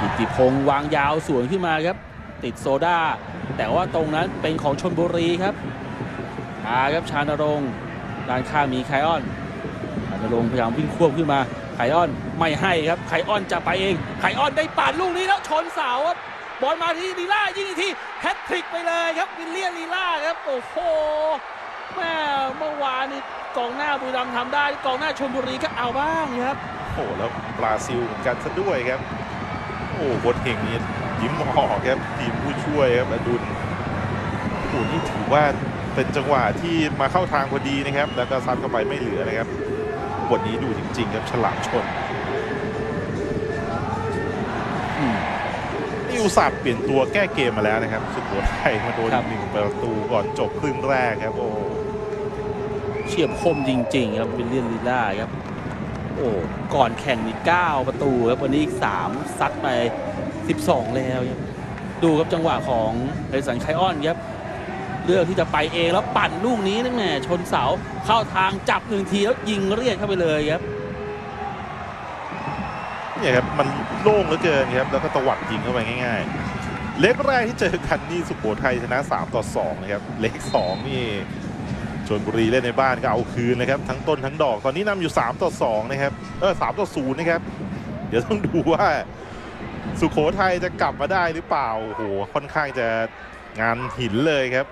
กิติพงษ์วางยาวสวนขึ้นมาครับ ติดโซดาแต่ว่าตรงนั้นเป็นของชนบุรีครับอาครับชานรงค์ด้านข้างมีไคออนชานรงค์พยายามวิ่งควบขึ้นมาไคออนไม่ให้ครับไคออนจะไปเองไคออนได้ปาดลูกนี้แล้วชนเสาครับบอลมาที่ลีล่ายิงอีกทีแฮตทริกไปเลยครับวิลเลียนลีล่าครับโอ้โหแม่เมื่อวานนี่กองหน้าบุรีรัมย์ทำได้กองหน้าชนบุรีก็เอาบ้างครับโอ้แล้วบราซิลเหมือนกันซะด้วยครับ โอ้โหโค้ชเฮงนี่ยิ้มหอกครับทีมผู้ช่วยครับอดุลโอ้โหนี่ถือว่าเป็นจังหวะที่มาเข้าทางพอดีนะครับ แล้วก็ซัดเข้าไปไม่เหลือนะครับบทนี้ดูจริง ๆ ครับฉลามชนอืมนี่อุตส่าห์เปลี่ยนตัวแก้เกมมาแล้วนะครับ สุโขทัยมาโดนครับหนึ่งประตูก่อนจบครึ่งแรกครับโอ้เฉียบคมจริง ๆ ครับวิลเลียนลีล่าครับ โอ้ก่อนแข่งนี่9ประตูครับวันนี้อีก 3 ซัดไป 12 แล้วครับดูครับจังหวะของเฮสันไคออนครับเลือกที่จะไปเองแล้วปั่นลูกนี้นั่นแหมชนเสาเข้าทางจับหนึ่งทีแล้วยิงเรียกเข้าไปเลยครับเนี่ยครับมันโล่งเหลือเกินครับแล้วก็ตวัดยิงเข้าไปง่าย ๆ เล็กแรกที่เจอกันนี่สุโขทัยชนะ 3 ต่อ 2 นะครับ เล็ก2นี่ ชนบุรีเล่นในบ้านก็เอาคืนนะครับ ทั้งต้นทั้งดอกตอนนี้นำอยู่ 3 ต่อ 2 นะครับ เออสต่อศูนะครับ เดี๋ยวต้องดูว่า สุโขทัยจะกลับมาได้หรือเปล่าโอ้โหค่อนข้างจะงานหินเลยครับ